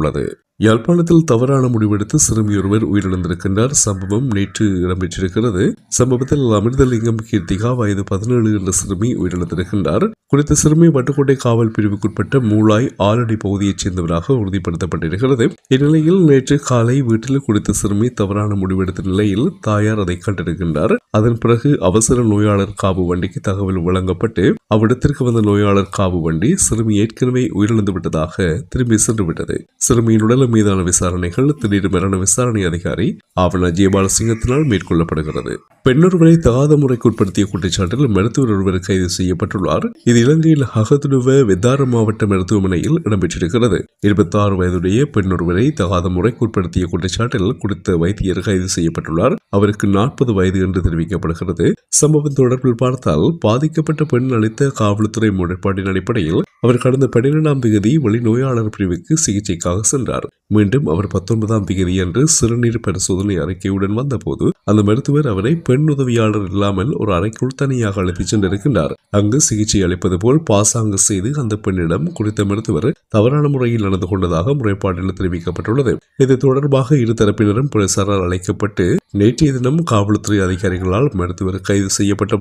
தெரிவிக்கப்பட்டுள்ளது யாழ்ப்பாணத்தில் தவறான முடிவெடுத்து சிறுமியொருவர் உயிரிழந்திருக்கின்றார். சம்பவம் நேற்று இடம்பெற்றிருக்கிறது. சம்பவத்தில் அமிர்தலிங்கம் கீர்த்திகா வயது பதினேழு என்ற சிறுமி உயிரிழந்திருக்கின்றார். குறித்த சிறுமி வட்டுக்கோட்டை காவல் பிரிவுக்குட்பட்ட மூளாய் ஆலடி பகுதியைச் சேர்ந்தவராக உறுதிப்படுத்தப்பட்டிருக்கிறது. இந்நிலையில் நேற்று காலை வீட்டில் குறித்த சிறுமி தவறான முடிவெடுத்த நிலையில் தாயார் அதை கண்டிருக்கின்றார். அதன் பிறகு அவசர நோயாளர் காவு வண்டிக்கு தகவல் வழங்கப்பட்டு அவ்விடத்திற்கு வந்த நோயாளர் காவு வண்டி சிறுமி ஏற்கனவே உயிரிழந்து விட்டதாக திரும்பி சென்று விட்டது சிறுமியின் உடல் மீதான விசாரணைகள் திடீர் மரண விசாரணை அதிகாரி ஆவண ஜெயபாலசிங்கத்தினால் மேற்கொள்ளப்படுகிறது. பெண்ணொருவரை தகாத முறைக்கு உட்படுத்திய குற்றச்சாட்டில் மருத்துவர் ஒருவர் கைது செய்யப்பட்டுள்ளார். இது இலங்கையில் ஹகதுடுவ வெதார மாவட்ட மருத்துவமனையில் இடம்பெற்றிருக்கிறது. இருபத்தி ஆறு வயதுடைய பெண்ணொருவரை தகாத முறைக்கு உட்படுத்திய குற்றச்சாட்டில் குறித்த வைத்தியர் கைது செய்யப்பட்டுள்ளார். அவருக்கு நாற்பது வயது என்று தெரிவிக்கப்படுகிறது. சம்பவம் தொடர்பில் பார்த்தால் பாதிக்கப்பட்ட பெண் அளித்த காவல்துறை முறைப்பாட்டின் அடிப்படையில் அவர் கடந்த பன்னிரெண்டாம் தேதி வெளிநோயாளர் பிரிவுக்கு சிகிச்சைக்காக சென்றார். மீண்டும் அவர் பத்தொன்பதாம் தேதி அன்று சிறுநீர் பரிசோதனை அறிக்கையுடன் வந்தபோது அந்த மருத்துவர் அவரை பெண் உதவியாளர் இல்லாமல் ஒரு அறைக்குள் தனியாக அழைத்துச் சென்றிருக்கின்றார். அங்கு சிகிச்சை அளிப்பது போல் பாசாங்கு செய்து அந்த பெண்ணிடம் குறித்த மருத்துவர் தவறான முறையில் நடந்து கொண்டதாக முறைப்பாட்டில் தெரிவிக்கப்பட்டுள்ளது. இது தொடர்பாக இரு தரப்பினரும் போலீசாரால் அழைக்கப்பட்டு நேற்றைய தினம் காவல்துறை அதிகாரிகளால் மருத்துவர் கைது செய்யப்பட்ட